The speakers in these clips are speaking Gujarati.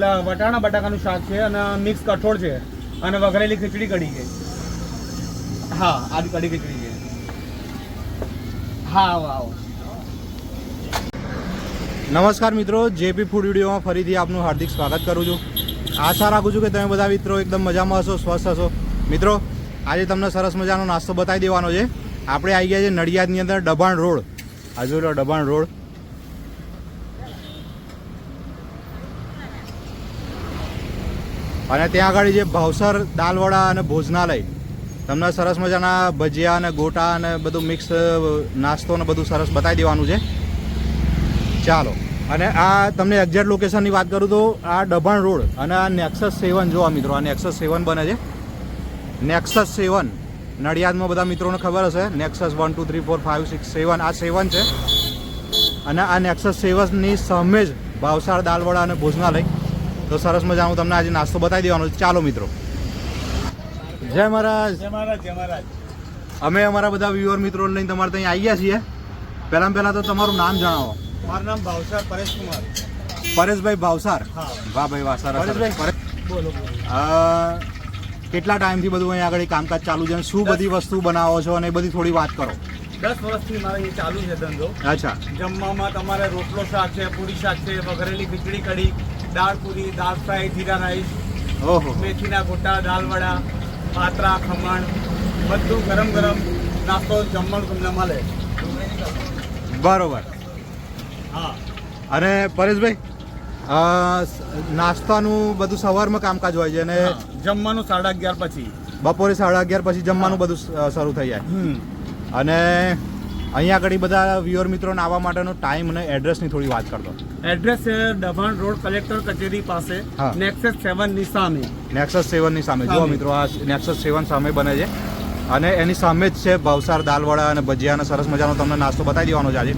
વટાણા બટાકાનું શાક છે અને મિક્સ કઠોળ છે અને વઘરેલી ખીચડી કઢી છે. હા, આજ કઢી ખીચડી છે. હા, આવો આવો. નમસ્કાર મિત્રો, જેપી ફૂડ વિડીયોમાં ફરીથી આપનું હાર્દિક સ્વાગત કરું છું. આશા રાખું છું કે તમે બધા મિત્રો એકદમ મજામાં હશો, સ્વસ્થ હશો. મિત્રો, આજે તમને સરસ મજાનો નાસ્તો બતાવી દેવાનો છે. આપણે આવી ગયા છે નડિયાદની અંદર ડબાણ રોડ. હજુ ડબાણ રોડ. અને ત્યાં આગળ જે ભાવસર દાલવડા અને ભોજનાલય, તમને સરસ મજાના ભજીયા અને ગોટા અને બધું મિક્સ નાસ્તો ને બધું સરસ બતાવી દેવાનું છે. ચાલો, અને આ તમને એક્ઝેક્ટ લોકેશનની વાત કરું તો આ ડભાણ રોડ અને આ નેક્સસ સેવન જો આ મિત્રો, આ નેક્સસ સેવન બને છે. નેક્સસ સેવન, નડિયાદમાં બધા મિત્રોને ખબર હશે nexus one two three four five six seven આ સેવન છે. અને આ નેક્સસ સેવનની સામે જ ભાવસાર દાલવડા અને ભોજનાલય. તો સરસ મજા હું તમને આજે નાસ્તો બતાવી દેવાનો ચાલો મિત્રો. જય મહારાજ. જય મહારાજ જય મહારાજ. અમે અમારા બધા વ્યુઅર મિત્રો લઈને તમારે ત્યાં આવી ગયા છીએ. પહેલાં પહેલાં તો તમારું નામ જણાવો. મારું નામ ભાવસાર પરેશ કુમાર પરેશભાઈ ભાવસાર? હા. વાહ ભાઈ વાહ સરસ પરેશભાઈ. બોલો બોલો. કેટલા ટાઈમથી બધું અહીંયા આગળ કામકાજ ચાલુ છે અને શું બધી વસ્તુ બનાવો છો અને એ બધી થોડી વાત કરો. દસ વર્ષથી મારે ચાલુ છે ધંધો. અચ્છા. જમવામાં તમારે રોટલો શાક છે પૂરી શાક છે વઘરેલી ખીચડી કઢી. દાળ પૂરી દાળ ફ્રાય જીરા રાઈસ ઓહો. મેથીના ગોટા દાળ વડા પાત્રા ખમણ બધું ગરમ ગરમ નાસ્તો જમવાનું તમને મળે. બરોબર. હા. અને પરેશભાઈ નાસ્તાનું બધું સવારમાં કામકાજ હોય છે અને જમવાનું સાડા અગિયાર પછી. બપોરે સાડા અગિયાર પછી જમવાનું બધું શરૂ થઈ જાય. અને અહીંયા આગળ બધા વ્યુઅર મિત્રોને આવવા માટેનો ટાઈમ અને એડ્રેસની થોડી વાત કરતો એડ્રેસ છે દભાણ રોડ કલેક્ટર કચેરી પાસે નેક્સસ સેવનની સામે. નેક્સસ સેવનની સામે. જુઓ મિત્રો આ નેક્સસ સેવન સામે બને છે. અને એની સામે જ છે ભાવસાર દાલવડા અને ભજીયાના સરસ મજાનો તમને નાસ્તો બતાવી દેવાનો છે આજે.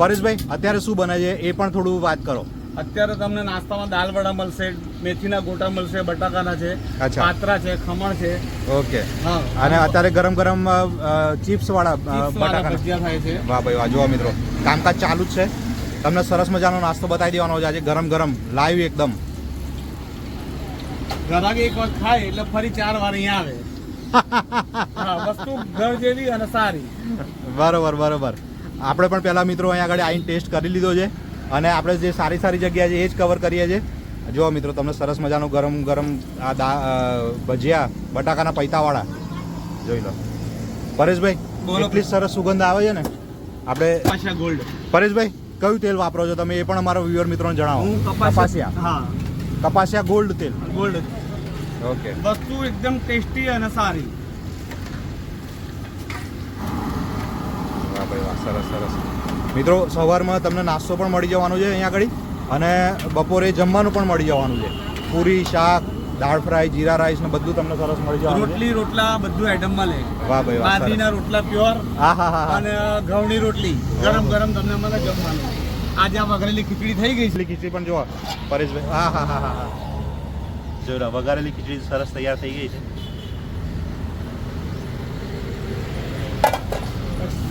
પરેશભાઈ અત્યારે શું બને છે એ પણ થોડું વાત કરો. અત્યારે તમને નાસ્તામાં દાળ વડા મળશે મેથીના ગોટા મળશે બટાકાના છે. પાત્રા છે ખમણ છે. ઓકે. હા. અને અત્યારે ગરમ ગરમ ચિપ્સ વાળા અ, ચિપ્સ વાળા બટાકા ભજીયા થાય છે. વાહ ભાઈ વાહ જોવા મિત્રો. કામકાજ ચાલુ જ છે. તમને સરસ મજાનો નાસ્તો બતાવી દેવાનો છે આજે. ગરમ ગરમ લાઈવ એકદમ. ઘરાક એક વાર ખાય એટલે ફરી ચાર વાર અહીંયા આવે. વસ્તુ ઘર જેવી અને સારી. બરોબર બરોબર. આપણે પણ પહેલા મિત્રો અહીંયા આગળ આવીને ટેસ્ટ કરી લીધો છે. અને આપણે જે સારી સારી જગ્યા છે એ જ કવર કરીએ છીએ. જો મિત્રો તમને સરસ મજાનું ગરમ ગરમ આ દા ભજીયા બટાકાના પૈતાવાળા. જોઈ લો. પરેશભાઈ બોલો. એટલી સરસ સુગંધ આવે છે ને? આપણે ગોલ્ડ. પરેશભાઈ કયું તેલ વાપરો છો તમે? એ પણ અમારા વ્યુઅર મિત્રોને જણાવો. કપાસિયા? હા. કપાસિયા ગોલ્ડ તેલ. ગોલ્ડ. ઓકે. વસ્તુ એકદમ ટેસ્ટી અને સારી. ભાઈ વાહ સરસ સરસ. મિત્રો સવારમાં તમને નાસ્તો પણ મળી જવાનો છે અહીંયા આગળ. અને બપોરે જમવાનું પણ મળી જવાનું છે. પૂરી શાક દાળ ફ્રાય જીરા રાઈસ ને બધું તમને સરસ મળી જવાનું રોટલી રોટલા બધું આઈટમ મળે વાહ ભાઈ વાહ સરસ. રોટલા પ્યોર હા હા હા. અને ઘઉંની રોટલી. ગરમ ગરમ તમને મને જમવાનું. આજે આ વઘારેલી ખીચડી થઈ ગઈ છે? ખીચડી પણ જો પરેશભાઈ હા હા હા હા. હા જો વઘારેલી ખીચડી સરસ તૈયાર થઈ ગઈ છે.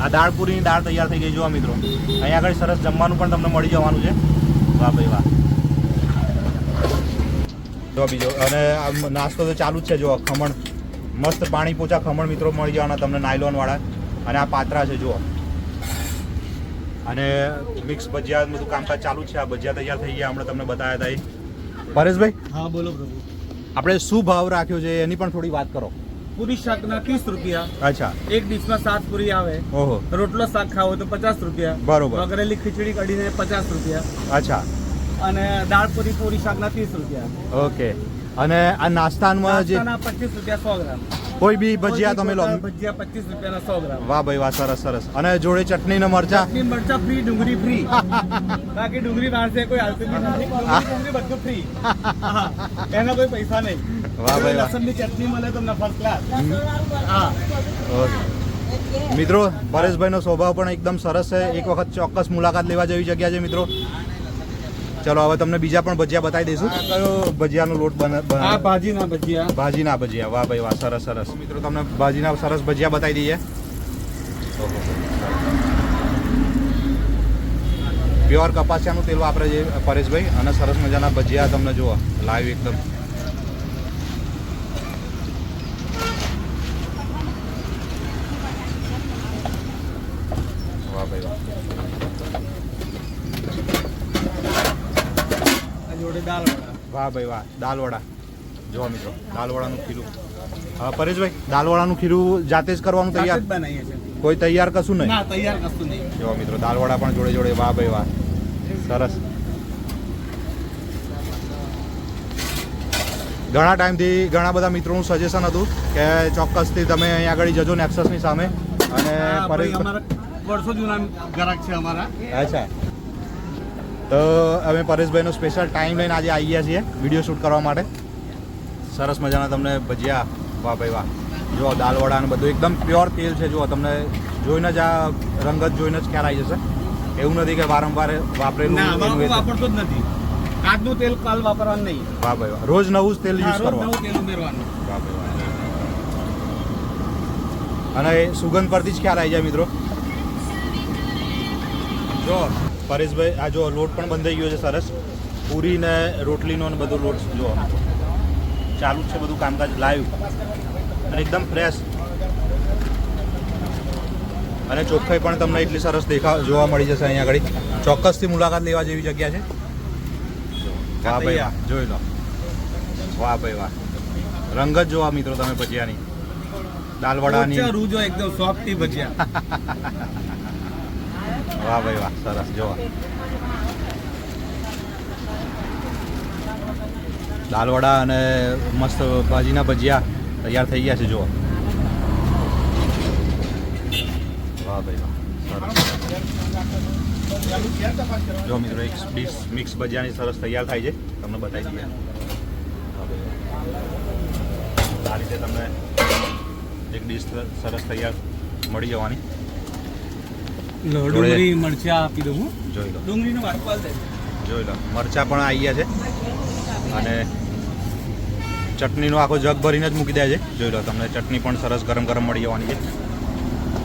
આ દાળ પૂરીની દાળ તૈયાર થઈ ગઈ જુઓ મિત્રો. અહીંયા આગળ સરસ જમવાનું પણ તમને મળી જવાનું છે. વાહ ભાઈ વાહ. જો બીજો અને નાસ્તો તો ચાલુ જ છે જો ખમણ. મસ્ત પાણી પોચા ખમણ મિત્રો મળી જવાના તમને નાયલોનવાળા. અને આ પાત્રા છે જુઓ. અને મિક્સ ભજીયા બધું કામકાજ ચાલુ જ છે આ ભજીયા તૈયાર થઈ ગયા હમણાં તમને બતાવ્યા હતા એ. પરેશભાઈ? હા બોલો પ્રભુ. આપણે શું ભાવ રાખ્યો છે એની પણ થોડી વાત કરો. પૂરી શાકના ત્રીસ રૂપિયા. અચ્છા. એક ડીશમાં સાત પૂરી આવે. ઓહો. રોટલો શાક ખાવો તો પચાસ રૂપિયા. બરોબર. વઘારેલી ખીચડી કઢીને પચાસ રૂપિયા. અચ્છા. અને દાળ પૂરી પૂરી શાકના ત્રીસ રૂપિયા. ઓકે. અને આ નાસ્તામાં જે પચીસ રૂપિયા સો ગ્રામ. કોઈ બી ભજીયા તમે લો ભજીયા પચીસ રૂપિયાના સો ગ્રામ. વાહ ભાઈ વાહ સરસ સરસ. અને જોડે ચટણી ને મરચા? ચટણી મરચા ફ્રી ડુંગળી ફ્રી બાકી ડુંગળી બહાર છે કોઈ હાલતું નથી. ડુંગળી બધું ફ્રી એના કોઈ પૈસા નહીં. વાહ ભાઈ વાહ. લસણની ચટણી મળે તમને ફર્સ્ટ ક્લાસ હા. મિત્રો પરેશભાઈનો સ્વભાવ પણ એકદમ સરસ છે. એક વખત ચોક્કસ મુલાકાત લેવા જેવી જગ્યા છે મિત્રો. ચલો હવે તમને બીજા પણ ભજીયા બતાવી દઈશું. કયો? ભજીયાનો લોટ બને આ ભાજીના ભજીયા. ભાજીના ભજીયા. વાહ ભાઈ વાહ સરસ સરસ. મિત્રો તમને ભાજીના સરસ ભજીયા બતાવી દઈએ. પ્યોર કપાસિયાનું તેલ વાપરે છે પરેશભાઈ. અને સરસ મજાના ભજીયા તમને જુઓ. લાઈવ એકદમ વાહ ભાઈ વાહ આ જોડે દાલ વડા વાહ ભાઈ વાહ દાલવડા. જોવા મિત્રો દાલવડાનું ખીરું. પરેશભાઈ દાલવડાનું ખીરું જાતે જ કરવાનું તૈયાર? બનાવીએ છીએ. કોઈ તૈયાર કશું નહીં? તૈયાર કશું નહીં. જોવા મિત્રો દાલવડા પણ જોડે જોડે વાહ ભાઈ વાહ. સરસ. ઘણા ટાઈમથી ઘણા બધા મિત્રોનું સજેશન હતું કે ચોક્કસથી તમે અહીંયા આગળ જજો નેક્સસની સામે. અને પરેશ વર્ષો જૂના ગ્રાહક છે અમારા. અચ્છા. તો અમે પરેશભાઈનો સ્પેશિયલ ટાઈમ લઈને આજે આવી ગયા છીએ વીડિયો શૂટ કરવા માટે. સરસ મજાના તમને ભજીયા. વાહ ભાઈ વાહ. જુઓ દાલવડા ને બધું એકદમ પ્યોર તેલ છે. જુઓ તમને જોઈને જ આ રંગત જોઈને જ ખ્યાલ આવી જશે. એવું નથી કે વારંવાર વાપરેલું હું વાપરતો જ નથી. આજનું તેલ કાલ વાપરવાનું નહીં. વાહ ભાઈ વાહ. રોજ નવું જ તેલ યુઝ કરવાનું નવું તેલ ઉમેરવાનું. વાહ ભાઈ વાહ. અને સુગંધ પરથી જ ખ્યાલ આવી જાય મિત્રો. જો પરેશભાઈ આ જો લોટ પણ બંધાઈ ગયો છે સરસ. પૂરી ને રોટલીનો ને બધો લોટ જો. ચાલુ છે બધું કામકાજ લાઈવ અને એકદમ ફ્રેશ અને ચોખ્ખાઈ પણ તમને એટલી સરસ દેખા જોવા મળી જશે અહીંયા આગળ. ચોક્કસથી મુલાકાત લેવા જેવી જગ્યા છે. વાહ ભાઈ વાહ. જોઈ લો. વાહ ભાઈ વાહ. રંગ જ જોવા મિત્રો તમે ભજીયાની. દાલવડાની. રૂજો એકદમ સોફ્ટી ભજીયા. વાહ ભાઈ વાહ, સરસ, જોવા. દાલવડા અને મસ્ત ભાજીના ભજીયા તૈયાર થઈ ગયા છે જુઓ વાહ ભાઈ વાહ, સરસ. જો મિત્રો, એક ડીશ મિક્સ ભજીયાની સરસ તૈયાર થાય છે, તમને બતાવી દઈએ. આ રીતે તમને એક ડીશ સરસ તૈયાર મળી જવાની. ડુંગળી મરચા આપી દઉં જોઈ લો. ડુંગળીનો વાટકો જોઈ લો. મરચા પણ આવી ગયા છે. અને ચટણીનો આખો જગ ભરીને જ મૂકી દે છે. જોઈ લો તમને ચટણી પણ સરસ ગરમ ગરમ મળી જવાની છે.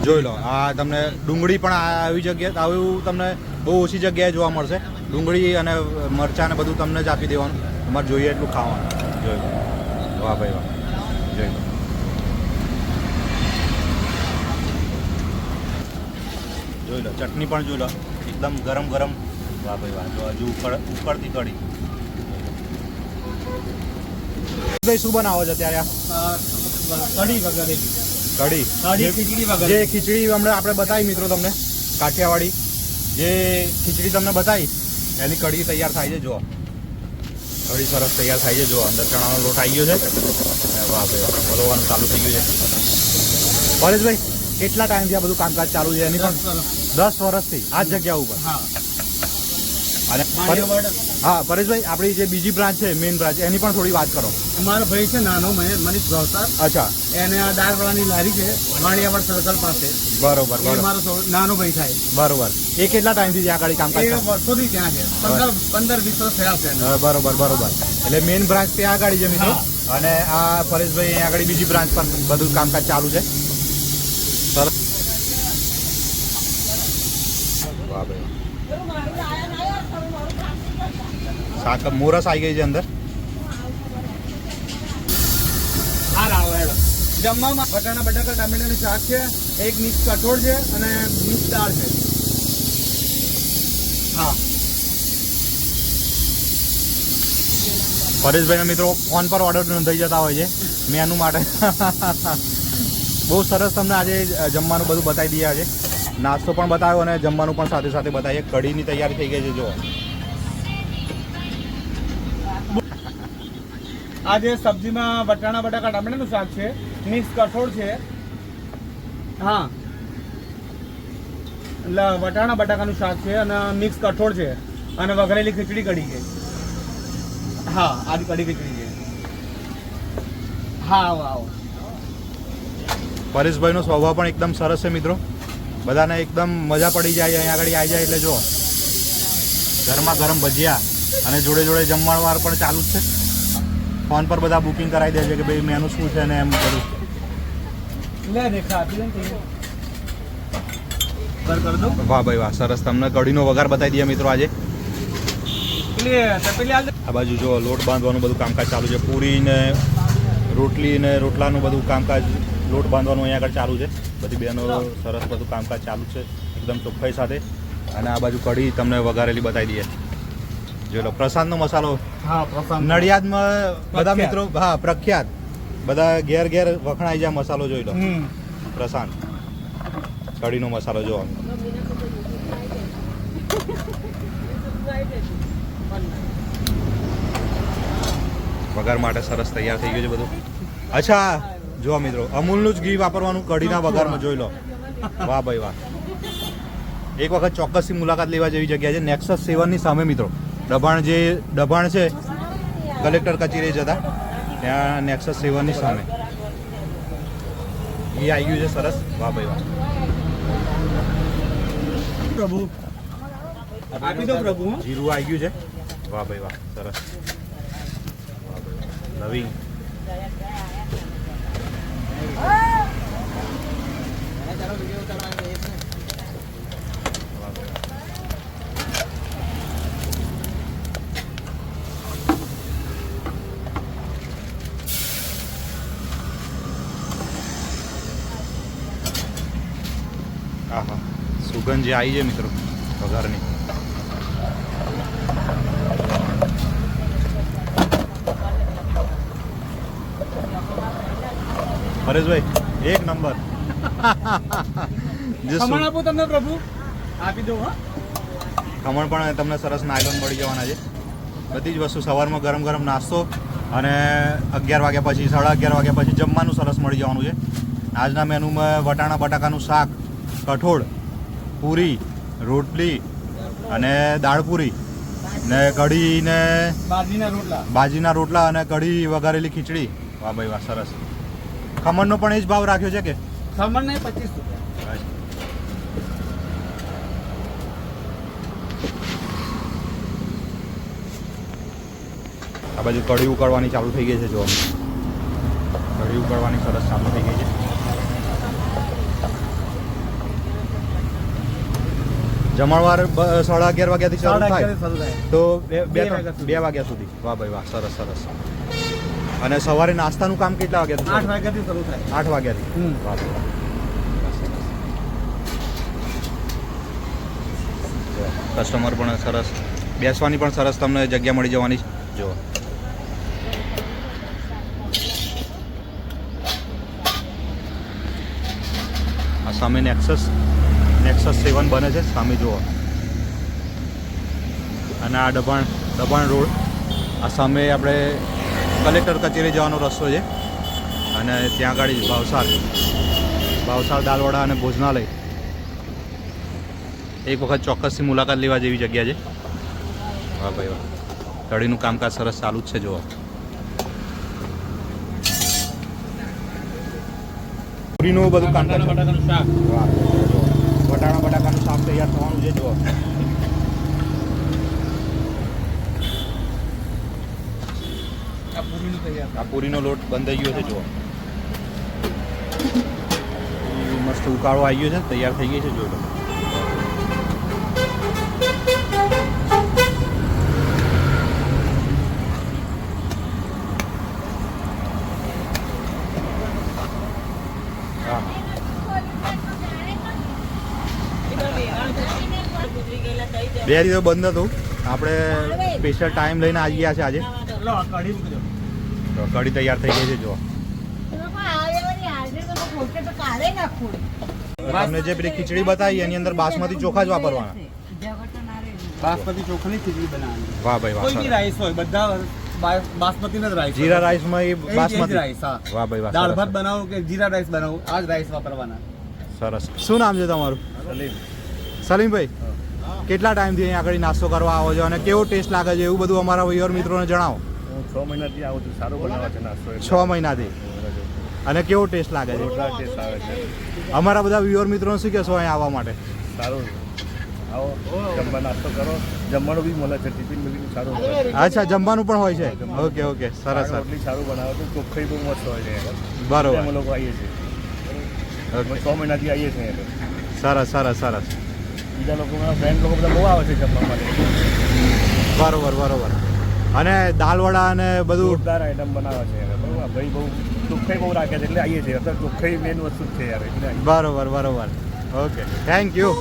જોઈ લો આ તમને ડુંગળી પણ આવી જગ્યાએ આવું તમને બહુ ઓછી જગ્યાએ જોવા મળશે. ડુંગળી અને મરચાં ને બધું તમને જ આપી દેવાનું. તમારે જોઈએ એટલું ખાવાનું. જોઈ લો. વાહ ભાઈ વાહ જોઈ લો જોઈ લો ચટણી પણ જોઈ લો એકદમ ગરમ ગરમ. વાહ ભાઈ વાહ જો હજુ ઉકળ ઉકળતી કઢી. ભાઈ શું બનાવો છો અત્યારે કઢી વગર. કઢી. ખીચડી વગર. જે ખીચડી હમણાં આપણે બતાવી મિત્રો તમને કાઠિયાવાડી. જે ખીચડી તમને બતાવી એની કઢી તૈયાર થાય છે જુઓ. કઢી સરસ તૈયાર થાય છે જુઓ. અંદર ચણાનો લોટ આવી ગયો છે. વાહ ભાઈ વાહ ચાલુ થઈ ગયું છે. પરેશભાઈ કેટલા ટાઈમથી આ બધું કામકાજ ચાલુ છે? એની પણ દસ વર્ષથી આ જગ્યા ઉપર. હા. અને હા પરેશભાઈ આપણી જે બીજી બ્રાન્ચ છે મેઇન બ્રાન્ચ એની પણ થોડી વાત કરો. મારો ભાઈ છે નાનો મને- મનીષ ભાવસાર અચ્છા. એને આ દાળવાળાની લારી છે વાણિયાવાડ સર્કલ પાસે. બરોબર બરોબર. મારો નાનો ભાઈ થાય. બરોબર. એ કેટલા ટાઈમથી ત્યાં આગળ કામ કરે? વર્ષોથી ત્યાં છે. પંદર પંદર વીસ વર્ષ થયા છે બરોબર બરોબર. એટલે મેઇન બ્રાન્ચ ત્યાં આગળ છે મિત્રો. અને આ પરેશભાઈ આગળ બીજી બ્રાન્ચ પર બધું કામકાજ ચાલુ છે સરસ વાહ ભાઈ શાક મોરસ આવી ગઈ છે અંદર જમવામાં બટાણા બટાકા ટામેટાની શાક છે એક મિક્સ કઠોળ છે અને મિક્સ દાળ છે હા પરેશભાઈના મિત્રો ફોન પર ઓર્ડર નોંધાઈ જતા હોય છે મેનુ માટે. બહુ સરસ તમને આજે જમવાનું બધું બતાવી દઈએ આજે નાસ્તો પણ બતાવ્યો અને જમવાનું પણ સાથે સાથે બતાવીએ. કઢીની તૈયારી થઈ ગઈ છે જો આ જે સબ્જીમાં વટાણા, બટાકા, ટામેટાનું શાક છે, મિક્સ કઠોળ છે. હા. એટલે વટાણા, બટાકાનું શાક છે અને મિક્સ કઠોળ છે અને વઘરેલી ખીચડી કઢી છે. હા આ કઢી ખીચડી છે. હા આવો આવો પરેશભાઈનો સ્વભાવ પણ એકદમ સરસ છે મિત્રો. બધાને એકદમ મજા પડી જાય, અહીંયા આગળ આવી જાય એટલે જો ગરમા ગરમ ભજીયા અને જોડે જોડે જમણવાર પણ ચાલુ જ છે. ફોન પર બધા બુકિંગ કરાવી દે છે કે ભાઈ મેનુ શું છે ને એમ બધું. લે રેખા આપી દે ને તું. બર કરી વાહ ભાઈ વાહ સરસ. તમને કઢીનો વઘાર બતાવી દઈએ મિત્રો આજે. આ બાજુ જો લોટ બાંધવાનું બધું કામકાજ ચાલુ છે. પૂરી ને રોટલી ને રોટલાનું બધું કામકાજ લોટ બાંધવાનું અહીંયા આગળ ચાલુ છે. બધી બહેનો સરસ બધું કામકાજ ચાલુ છે. એકદમ ચોખ્ખાઈ સાથે. અને આ બાજુ કઢી તમને વઘારેલી બતાવી દઈએ. જો લો. પ્રસાદનો મસાલો. હા નડિયાદમાં બધા મિત્રો હા પ્રખ્યાત. બધા ઘેર ઘેર વખણાઈ જાય મસાલો જોઈ લો. પ્રશાંત. કઢીનો મસાલો જો વઘાર માટે સરસ તૈયાર થઈ ગયું છે બધું. અચ્છા જો મિત્રો અમૂલનું જ ઘી વાપરવાનું કઢીના વઘારમાં જોઈ લો. વાહ ભાઈ વાહ. એક વખત ચોક્કસથી મુલાકાત લેવા જેવી જગ્યા છે. નેક્સસ સેવનની સામે મિત્રો. દબાણ જે દબાણ છે કલેક્ટર કચેરી જતા ત્યાં નેક્સસ સેવનની સામે. એ આવી ગયું છે સરસ. વાહ ભાઈ વાહ. પ્રભુ. આપી દો પ્રભુ જીરું આવી ગયું છે. વાહ ભાઈ વાહ. સરસ. વાહ ભાઈ વાહ. નવીન વાહ ભાઈ વાહ. આહા સુગંધ જે આવી છે મિત્રો વઘારની. પરેશભાઈ એક નંબર. ખમણ આપો તમને પ્રભુ. આપી દો હા. ખમણ પણ તમને સરસ નાયલોન મળી જવાના છે. બધી જ વસ્તુ સવારમાં ગરમ ગરમ નાસ્તો અને અગિયાર વાગ્યા પછી સાડા અગિયાર વાગ્યા પછી જમવાનું સરસ મળી જવાનું છે. આજના મેનુમાં વટાણા બટાકાનું શાક કઠોળ પૂરી રોટલી અને દાળ પૂરી ને કઢી ને રોટલા. બાજીના રોટલા અને કઢી વઘારેલી ખીચડી. વાહ ભાઈ વાહ સરસ. ખમણનો પણ એ જ ભાવ રાખ્યો છે કે? ખમણ ને પચીસ રૂપિયા. આ બાજુ કઢી ઉકળવાની ચાલુ થઈ ગઈ છે જો કઢી ઉકળવાની સરસ ચાલુ થઈ ગઈ છે. જમણવાર સાડા અગિયાર વાગ્યાથી શરૂ થાય. તો બે બે વાગ્યા સુધી. વાગ્યા વાહ ભાઈ વાહ સરસ સરસ. અને સવારે નાસ્તાનું કામ કેટલા વાગ્યાથી આઠ વાગ્યાથી શરૂ થાય. આઠ વાગ્યાથી? વાહ કસ્ટમર પણ સરસ. બેસવાની પણ સરસ તમને જગ્યા મળી જવાની. જો આ સામે નેક્સસ નેક્સસ સેવન બને છે. સામે જુઓ. અને આ દબાણ દબાણ રોડ. આ સામે આપણે કલેક્ટર કચેરી જવાનો રસ્તો છે. અને ત્યાં આગળ ભાવસાર. ભાવસાર દાલવડા અને ભોજનાલય. એક વખત ચોક્કસથી મુલાકાત લેવા જેવી જગ્યા છે. વાહ ભાઈ વાહ. કઢીનું કામકાજ સરસ ચાલુ જ છે જુઓ. પૂરીનું બધું કામકાજ વાહ. વટાણા બટાકાનું શાક તૈયાર થવાનું છે જુઓ. આ પૂરીનું તૈયાર આ પૂરીનો લોટ બંધ થઈ ગયો છે જુઓ. મસ્ત ઉકાળો આવી ગયો છે તૈયાર થઈ ગઈ છે જોઈ લો હા બે તો બંધ હતું. આપણે સ્પેશિયલ ટાઈમ લઈને આવી ગયા છે આજે. કઢી તો કઢી તૈયાર થઈ ગઈ છે જો તમને જે પેલી ખીચડી બતાવી એની અંદર બાસમતી ચોખા જ વાપરવાના. બાસમતી ચોખાની ખીચડી બનાવવાની. વાહ ભાઈ વાહ કોઈ રાઈસ હોય બધા બા- બાસમતીના જ રાઈસ જીરા રાઈસમાં એ બાસમતી. રાઈસ હા. વાહ ભાઈ વાહ દાળ ભાત બનાવો કે જીરા રાઈસ બનાવો આ જ રાઈસ વાપરવાના. સરસ. શું નામ છે તમારું? સલીમભાઈ. કેટલા ટાઈમથી અહીંયા આગળ નાસ્તો કરવા આવો છો અને કેવો ટેસ્ટ લાગે છે એવું બધું અમારા વહીવર મિત્રોને જણાવો. હું છ મહિનાથી આવું છું સારું બનાવે છે નાસ્તો છ મહિનાથી? અને કેવો ટેસ્ટ લાગે છે? અમારા બધા વ્યુઅર મિત્રોને શું કહેશો અહીંયા આવવા માટે? સારું. આવો જમવા નાસ્તો કરો. જમવાનું બી મળે છે ટિફિન બી સારું અચ્છા જમવાનું પણ હોય છે? ઓકે ઓકે સરસ શાક સારું બનાવે છે ચોખ્ખાઈ બહુ મસ્ત હોય છે અમે બરોબર. લોકો આવીએ છીએ. છ મહિનાથી આવીએ છીએ સરસ સરસ સરસ. બીજા લોકો મારા ફ્રેન્ડ લોકો બધા બહુ આવે છે જમવા માટે. બરોબર બરોબર. અને દાલવડા અને બધું જોરદાર આઈટમ બનાવે છે યાર. ભાઈ બહુ ચોખ્ખાઈ બહુ રાખે છે એટલે આવીએ છીએ. અત્યારે ચોખ્ખાઈ મેન વસ્તુ જ છે યાર. એટલે બરોબર બરોબર. Okay thank you